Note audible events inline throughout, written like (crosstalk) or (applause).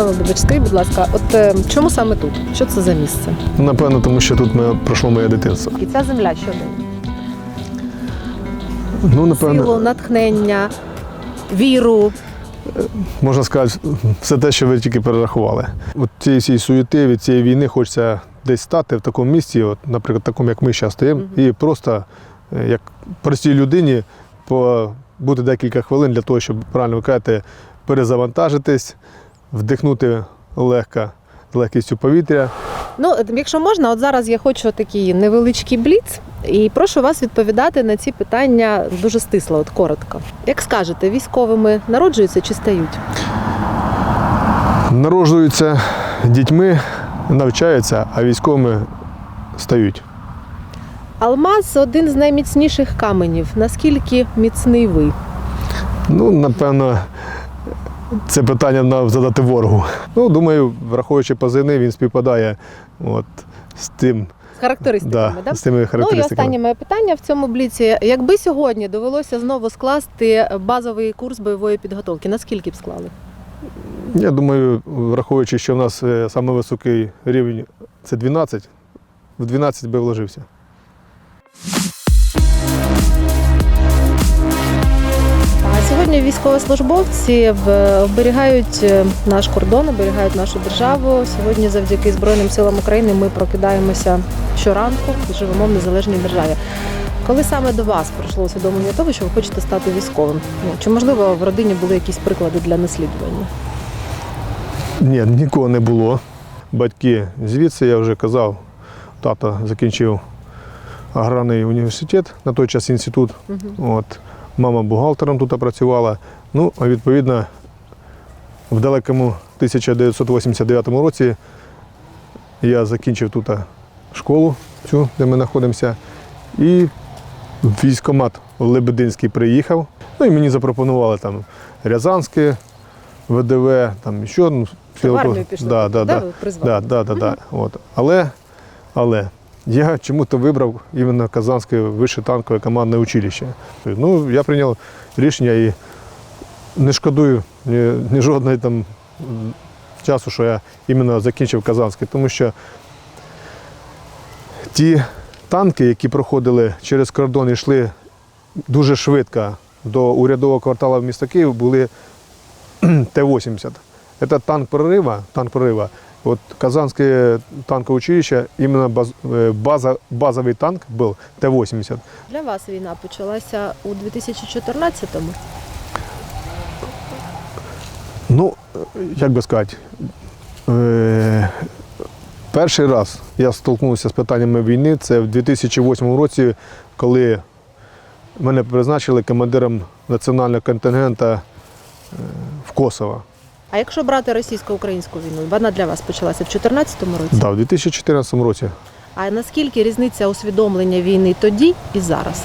Олександр Володимирович, будь ласка, от е, чому саме тут? Що це за місце? Напевно, тому що тут ми пройшло моє дитинство. І ця земля що дає? Ну, напевно, Силу, натхнення, віру. можна сказати, все те, що ви тільки перерахували. От цієї всієї суєти, від цієї війни хочеться десь стати в такому місці, от, наприклад, такому, як ми зараз стоїмо, і просто е, як простій людині побути декілька хвилин для того, щоб правильно ви кажете, перезавантажитись, вдихнути легко, з легкістю повітря. Ну, е, якщо можна, от зараз я хочу такий невеличкий бліц, і прошу вас відповідати на ці питання дуже стисло, от коротко. Як скажете, військовими народжуються чи стають? Народжуються дітьми, навчаються, а військовими стають. Алмаз один з найміцніших каменів. Наскільки міцний ви? Ну, напевно, це питання треба задати ворогу. Ну, думаю, враховуючи позивний, він співпадає от, з тим, З характеристиками, да, да? з тими Ну і останнє моє питання в цьому бліці. Якби сьогодні довелося знову скласти базовий курс бойової підготовки, наскільки б склали? Я думаю, враховуючи, що в нас е, саме високий рівень це 12, в 12 би вложився. Сьогодні військовослужбовці оберігають е, наш кордон, оберігають нашу державу. Сьогодні, завдяки Збройним силам України, ми прокидаємося щоранку і живемо в незалежній державі. Коли саме до вас прийшло усвідомлення того, що ви хочете стати військовим? Ну, Чи можливо в родині були якісь приклади для наслідування? Ні, нікого не було. Батьки звідси, я вже казав, тато закінчив аграрний університет, на той час інститут. От, мама бухгалтером тут працювала. Ну, а відповідно, в далекому 1989 році я закінчив тут школу, цю, де ми знаходимося, і в військкомат Лебединський приїхав. Ну і мені запропонували там Рязанське, ВДВ, там ще ну, В армію пішли, Да, да, да, да. Да, да, да, да. От. Але, але я чому-то вибрав іменно Казанське вище танкове командне училище. Ну, я прийняв рішення і не шкодую ні, ні жодної там м, часу, що я іменно закінчив Казанське, тому що ті танки, які проходили через кордон і йшли дуже швидко до урядового кварталу міста Київ, були (clears throat) Т-80. Это танк прорыва, танк прорыва. Вот Казанское танковое училище, именно баз, э, база, базовый танк был Т-80. Для вас війна почалася у 2014-му. Ну, е, як би сказати, е, перший раз я столкнувся з питаннями війни, це в 2008 році, коли мене призначили командиром національного контингенту е, в Косово. А якщо брати російсько-українську війну, вона для вас почалася в 2014 році? Да, в 2014 році. А наскільки різниця усвідомлення війни тоді і зараз?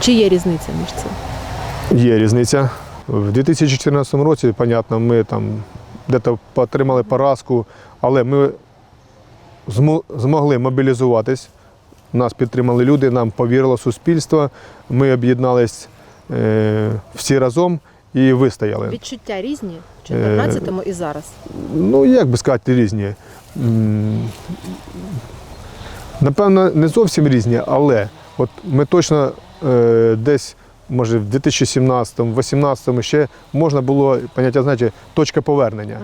Чи є різниця між цим? Є різниця. В 2014 році, понятно, ми там дето отримали поразку, але ми змогли мобілізуватись. Нас підтримали люди, нам повірило суспільство. Ми об'єднались е, всі разом і вистояли. Відчуття різні в 14-му і зараз. Ну, як би сказати, різні. Напевно, не зовсім різні, але от ми точно е, десь, може, в 2017-2018 ще можна було поняття, знаєте, точка повернення.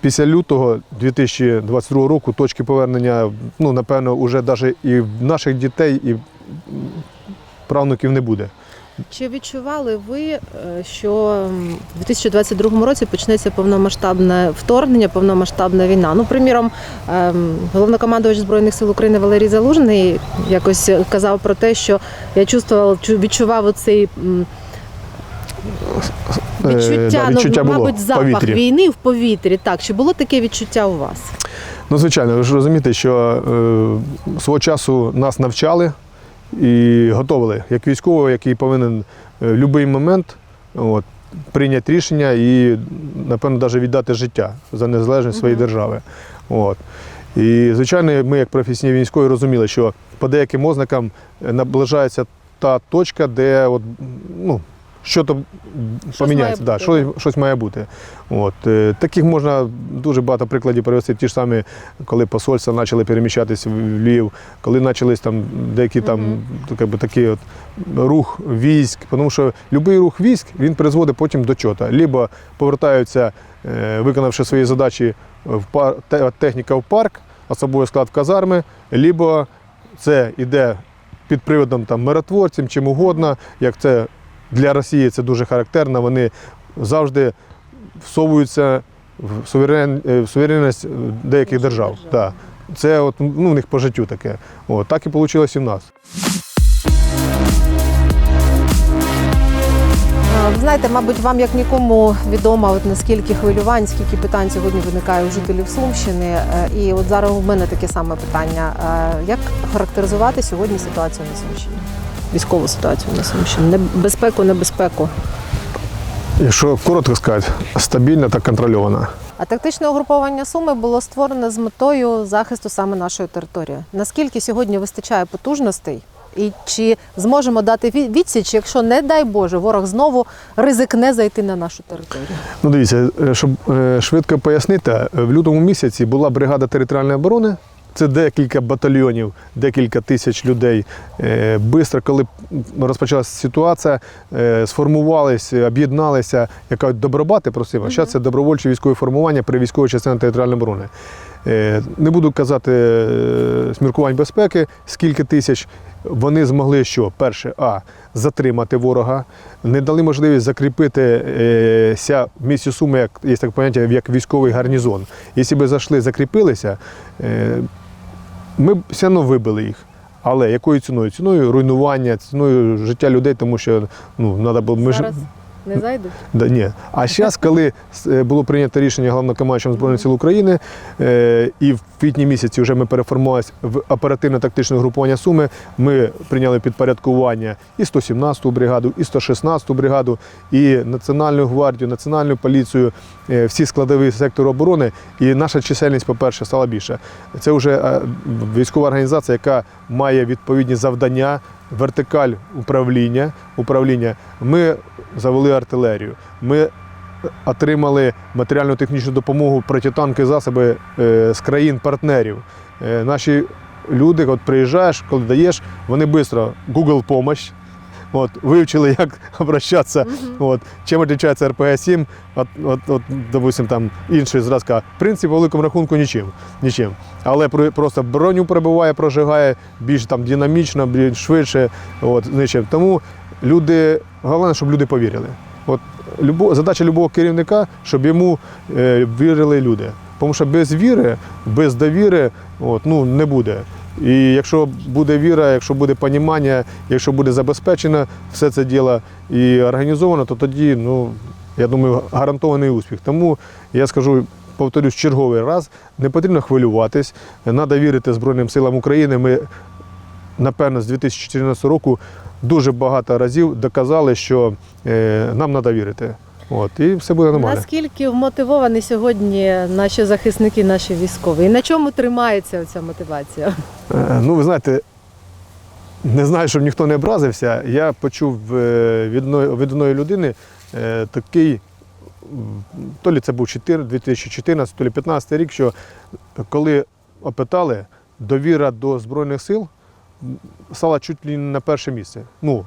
Після лютого 2022 року точки повернення, ну, напевно, вже навіть і в наших дітей, і правнуків не буде. Чи відчували ви, е, що в 2022 році почнеться повномасштабне вторгнення, повномасштабна війна? Ну, приміром, ем, головнокомандувач Збройних сил України Валерій Залужний якось казав про те, що я чувствував, відчував оцей Е, відчуття, да, відчуття ну, було мабуть, запах повітрі. війни в повітрі. Так, чи було таке відчуття у вас? Ну, звичайно, ви ж розумієте, що е, свого часу нас навчали і готували як військового, який повинен е, в будь-який момент от, прийняти рішення і, напевно, навіть віддати життя за незалежність своєї держави. От. І, звичайно, ми, як професійні військові, розуміли, що по деяким ознакам е, наближається та точка, де от, ну, що то поміняється, да, що, щось має бути. От, е, таких можна дуже багато прикладів привести. Ті ж самі, коли посольства почали переміщатися в Львів, коли почались там деякі там так, якби, такий от рух військ, тому що будь-який рух військ він призводить потім до чота. Либо повертаються, е, виконавши свої задачі в пар, техніка в парк, особовий склад в казарми, либо це йде під приводом там миротворців, чим угодно, як це для Росії це дуже характерно. Вони завжди всовуються в суверен, е, в суверенність е, деяких держав. Так. Це от, ну, в них по життю таке. От, так і вийшло і в нас. Ви знаєте, мабуть, вам як нікому відомо, от наскільки хвилювань, скільки питань сьогодні виникає у жителів Сумщини. Е, І от зараз у мене таке саме питання: як характеризувати сьогодні ситуацію на Сумщині? Військову ситуацію на Сумщині, Не- безпеку, небезпеку. Якщо коротко сказати, стабільна та контрольована. А тактичне угруповання Суми було створене з метою захисту саме нашої території. Наскільки сьогодні вистачає потужностей? І чи зможемо дати відсіч, якщо, не дай Боже, ворог знову ризикне зайти на нашу територію? Ну, дивіться, е, щоб е, швидко пояснити, е, в лютому місяці була бригада територіальної оборони. Це декілька батальйонів, декілька тисяч людей. Е, Бистро, коли розпочалася ситуація, е, сформувалися, об'єдналися, як кажуть, добробати просимо. Зараз це добровольче військове формування при військовій частині територіальної оборони. Е, Не буду казати е, з міркувань безпеки, скільки тисяч. Вони змогли що? Перше, а затримати ворога, не дали можливість закріпити е, в місті Суми, як є таке поняття, як військовий гарнізон. Якщо б зайшли, закріпилися, ми все одно вибили їх. Але якою ціною? Ціною руйнування, ціною життя людей, тому що ну, треба було. Ми ж- не зайдуть? Да, ні. А зараз, коли е, було прийнято рішення головнокомандуючим Збройних сил України, е, і в квітні місяці вже ми переформувалися в оперативно-тактичне групування Суми, ми прийняли підпорядкування і 117-ту бригаду, і 116-ту бригаду, і Національну гвардію, Національну поліцію, е, всі складові сектору оборони. І наша чисельність, по-перше, стала більше. Це вже військова організація, яка має відповідні завдання, вертикаль управління. управління. Ми завели артилерію. Ми отримали матеріально-технічну допомогу протитанки засоби е, з країн-партнерів. Е, Наші люди, от приїжджаєш, коли даєш, вони швидко Google помощь. От, вивчили, як (laughs) обращатися. От, чим відрізняється РПГ-7, от, от, от, допустим, там інший зразка. В принципі, по великому рахунку нічим. нічим. Але про- просто броню пробиває, прожигає більш там динамічно, більш швидше. От. Тому люди, головне, щоб люди повірили. От, любо, задача любого керівника, щоб йому е, вірили люди. Тому що без віри, без довіри от, ну, не буде. І якщо буде віра, якщо буде понімання, якщо буде забезпечено все це діло і організовано, то тоді, ну, я думаю, гарантований успіх. Тому я скажу, повторюсь черговий раз, не потрібно хвилюватись, треба вірити Збройним силам України. Ми, напевно, з 2014 року дуже багато разів доказали, що е, нам треба вірити. От, і все буде нормально. Наскільки вмотивовані сьогодні наші захисники, наші військові? І на чому тримається ця мотивація? Е, Ну, ви знаєте, не знаю, щоб ніхто не образився. Я почув е, від одної, від одної людини е, такий, то лі це був 2014, то лі 2015 рік, що коли опитали, довіра до Збройних сил стала чуть ли не на перше місце. Ну,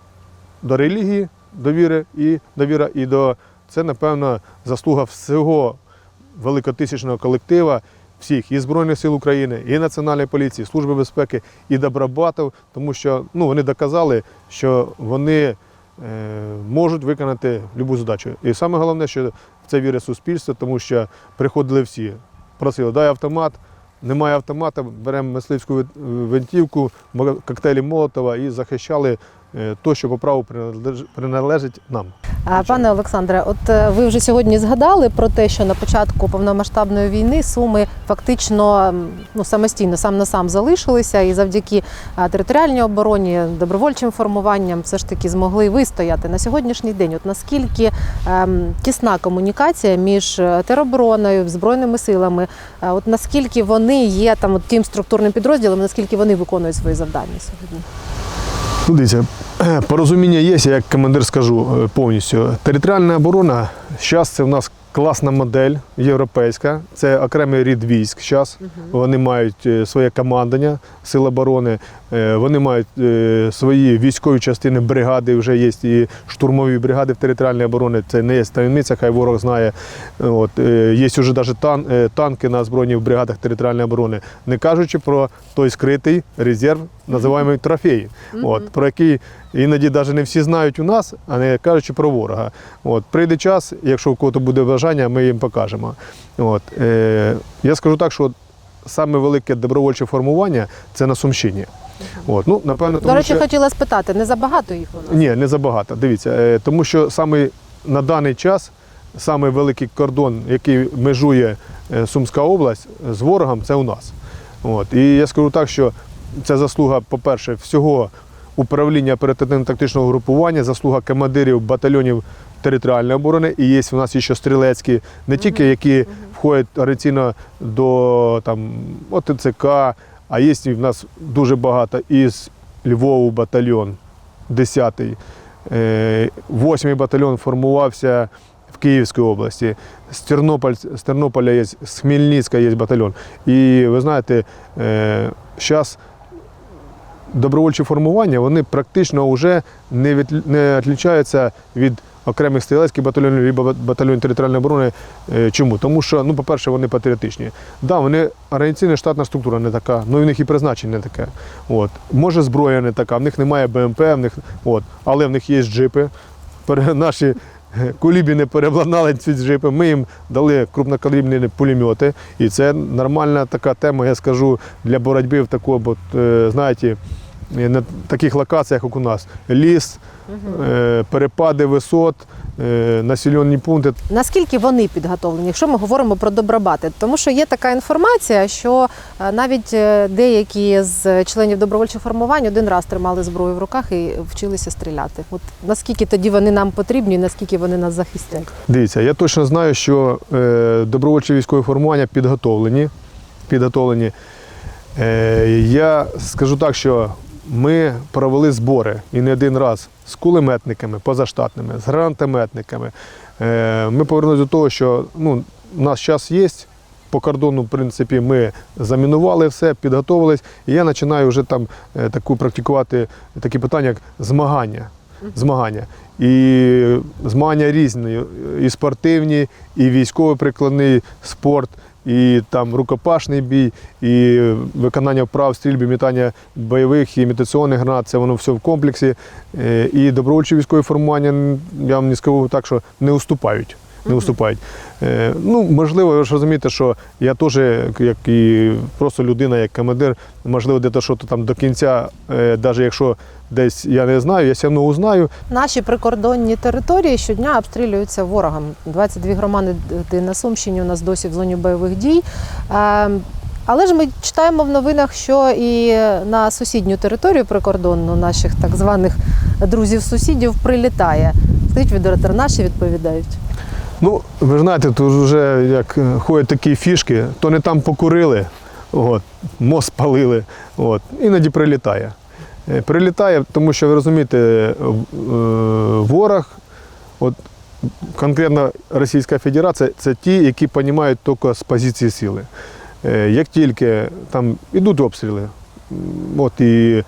до релігії довіри і довіра, і до це, напевно, заслуга всього великотисячного колектива, всіх і Збройних сил України, і Національної поліції, Служби безпеки, і добробатів, тому що ну, вони доказали, що вони е, можуть виконати будь-яку задачу. І саме головне, що в це вірить суспільство, тому що приходили всі, просили, дай автомат. Немає автомата, беремо мисливську винтівку, коктейлі Молотова і захищали то, що по праву приналеж- приналежить нам. Пане Олександре, от е, ви вже сьогодні згадали про те, що на початку повномасштабної війни суми фактично ну, самостійно сам на сам залишилися, і завдяки територіальній обороні, добровольчим формуванням все ж таки змогли вистояти на сьогоднішній день. От наскільки ем, тісна комунікація між е, теробороною, збройними силами, е, от наскільки вони є там от, тим структурним підрозділом, наскільки вони виконують свої завдання сьогодні? Ну, дивіться, (clears throat) порозуміння є, я як командир скажу е, повністю. Територіальна оборона зараз це в нас класна модель європейська. Це окремий рід військ. Зараз вони мають е, своє командування сили оборони, вони мають е, свої військові частини, бригади. Вже є і штурмові бригади в територіальній обороні. Це не є таємниця, хай ворог знає. От, е, є вже навіть тан, е, танки на збройних бригадах територіальної оборони, не кажучи про той скритий резерв, називаємо трофеї, от, про який іноді навіть не всі знають у нас, а не кажучи про ворога. От, прийде час, якщо у кого-то буде бажання, ми їм покажемо. От, е, я скажу так, що саме велике добровольче формування це на Сумщині. От, ну, напевно, До речі, що... хотіла спитати, не забагато їх у нас? Ні, не забагато. Дивіться, е, тому що саме на даний час саме великий кордон, який межує е, Сумська область з ворогом, це у нас. От. І я скажу так, що це заслуга, по-перше, всього управління оперативно-тактичного групування, заслуга командирів батальйонів територіальної оборони. І є у нас ще стрілецькі, не тільки які входять традиційно до там, ОТЦК, а є в нас дуже багато із Львову батальйон, 10-й. Е, Восьмий батальйон формувався в Київській області. З, Тернополь, з Тернополя є, з Хмельницька є батальйон. І ви знаєте, зараз добровольчі формування вони практично вже не, від, не відрізняються від окремих стрілецьких батальйонів або батальйонів територіальної оборони. Е, Чому? Тому що, ну, по-перше, вони патріотичні. Да, вони організаційна штатна структура не така, ну і в них і призначення не таке. От. Може, зброя не така, в них немає БМП, в них, от. але в них є джипи. Наші (laughs) кулібі не переобладнали ці джипи. Ми їм дали крупнокалібні пулемети. І це нормальна така тема, я скажу, для боротьби в такому, е, знаєте, на таких локаціях, як у нас. Ліс, е, перепади висот, е, населені пункти. Наскільки вони підготовлені, якщо ми говоримо про добробати? Тому що є така інформація, що е, навіть е, деякі з членів добровольчих формувань один раз тримали зброю в руках і вчилися стріляти. От наскільки тоді вони нам потрібні, наскільки вони нас захистять? Дивіться, я точно знаю, що е, добровольчі військові формування підготовлені. підготовлені. Е, я скажу так, що ми провели збори і не один раз з кулеметниками позаштатними, з гранатометниками. Е, ми повернулися до того, що ну, у нас час є. По кордону, в принципі, ми замінували все, підготовились, і я починаю вже там е, таку практикувати такі питання, як змагання. Змагання. І змагання різні, і спортивні, і військово-прикладний спорт, і там рукопашний бій, і виконання вправ, стрільби, мітання бойових і імітаційних гранат. Це воно все в комплексі. Е, І добровольчі військові формування, я вам не скажу так, що не уступають. Не уступають. Е, Ну, можливо, ви ж розумієте, що я теж, як і просто людина, як командир, можливо, де-то що то там до кінця, навіть якщо десь я не знаю, я все одно узнаю. Наші прикордонні території щодня обстрілюються ворогом. 22 громади на Сумщині у нас досі в зоні бойових дій. Е, Але ж ми читаємо в новинах, що і на сусідню територію прикордонну наших так званих друзів-сусідів прилітає. Скажіть, відеоратор, наші відповідають. Ну, ви знаєте, тут вже як е, ходять такі фішки, то не там покурили, от, мост спалили, от, іноді прилітає. Е, Прилітає, тому що ви розумієте, е, ворог, от, конкретно Російська Федерація, це ті, які розуміють тільки з позиції сили. Як тільки там йдуть обстріли, от і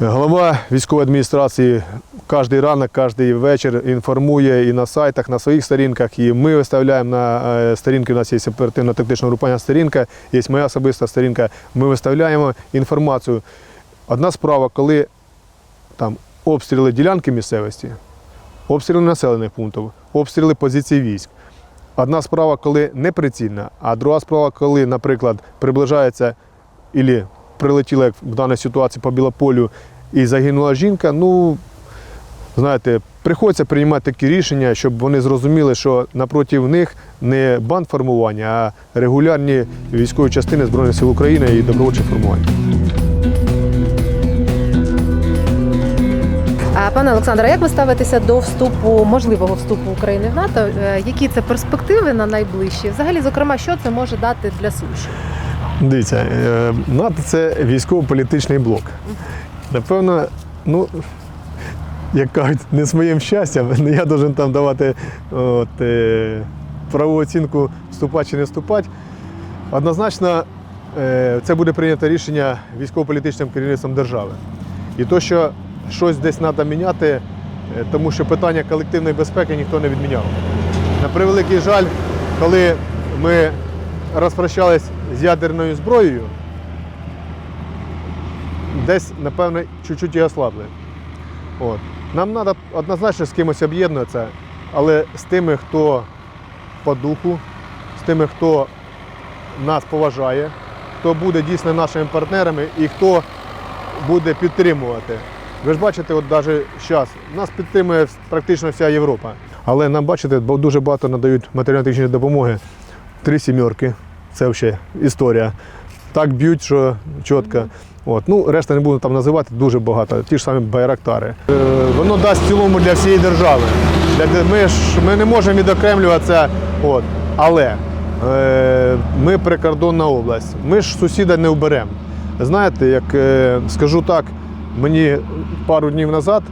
Голова військової адміністрації кожен ранок, кожен вечір інформує і на сайтах, на своїх сторінках. І ми виставляємо на е, сторінки. У нас є оперативно-тактична групування сторінка, є моя особиста сторінка. Ми виставляємо інформацію. Одна справа, коли там обстріли ділянки місцевості, обстріли населених пунктів, обстріли позицій військ. Одна справа, коли неприцільна, а друга справа, коли, наприклад, приближається ілі прилетіла, як в даній ситуації по Білополю, і загинула жінка, ну, знаєте, приходиться приймати такі рішення, щоб вони зрозуміли, що напроти них не бандформування, а регулярні військові частини Збройних сил України і добровольчі формування. Пане Олександре, як ви ставитеся до вступу, можливого вступу України в НАТО? Е, Які це перспективи на найближчі? Взагалі, зокрема, що це може дати для Сумщини? Дивіться, е, НАТО це військово-політичний блок. Напевно, Ну, як кажуть, не з моїм щастям, (laughs) я должен там давати от, е, правову оцінку вступати чи не вступати. Однозначно, е, це буде прийнято рішення військово-політичним керівництвом держави. І то, що щось десь треба міняти, тому що питання колективної безпеки ніхто не відміняв. На превеликий жаль, коли ми розпрощались з ядерною зброєю, десь, напевно, чуть-чуть і ослабли. От. Нам треба однозначно з кимось об'єднуватися, але з тими, хто по духу, з тими, хто нас поважає, хто буде дійсно нашими партнерами і хто буде підтримувати. Ви ж бачите, от навіть зараз нас підтримує практично вся Європа. Але нам, бачите, дуже багато надають матеріально-технічної допомоги. Три сімерки. Це взагалі історія. Так б'ють, що чітко. От. Ну, решта не буду там називати, дуже багато. Ті ж самі байрактари. Е, воно дасть в цілому для всієї держави. Ми, ж, ми не можемо відокремлюватися. От. Але е, ми прикордонна область. Ми ж сусіда не вберемо. Знаєте, як е, скажу так, мені пару днів назад,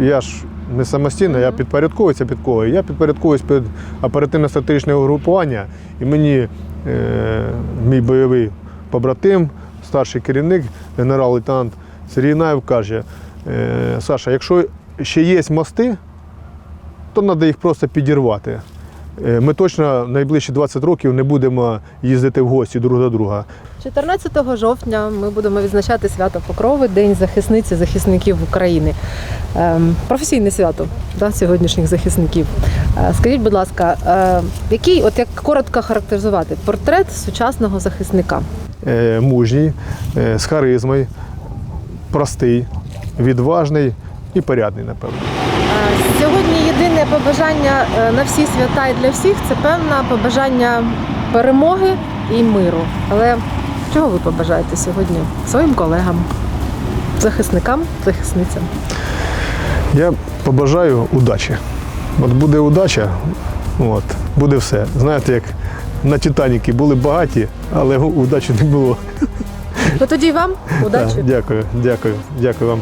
я ж не самостійно, я підпорядковуюся під кого. Я підпорядковуюсь під оперативно-стратегічне угрупування, і мені е, мій бойовий побратим, старший керівник, генерал-лейтенант Сергій Наєв каже: е, Саша, якщо ще є мости, то треба їх просто підірвати. Е, Ми точно найближчі 20 років не будемо їздити в гості друг до друга. 14 жовтня ми будемо відзначати свято Покрови, День захисниці захисників України. Ем, професійне свято да, сьогоднішніх захисників. Е, скажіть, будь ласка, е, який, от як коротко характеризувати портрет сучасного захисника? Мужній, з харизмою, простий, відважний і порядний, напевно. Побажання е, на всі свята і для всіх це певне побажання перемоги і миру. Але чого ви побажаєте сьогодні своїм колегам, захисникам, захисницям? Я побажаю удачі. От буде удача, от, буде все. Знаєте, як на Титаніки були багаті, але удачі не було. Ну тоді й вам удачі. Так, дякую, дякую, дякую вам.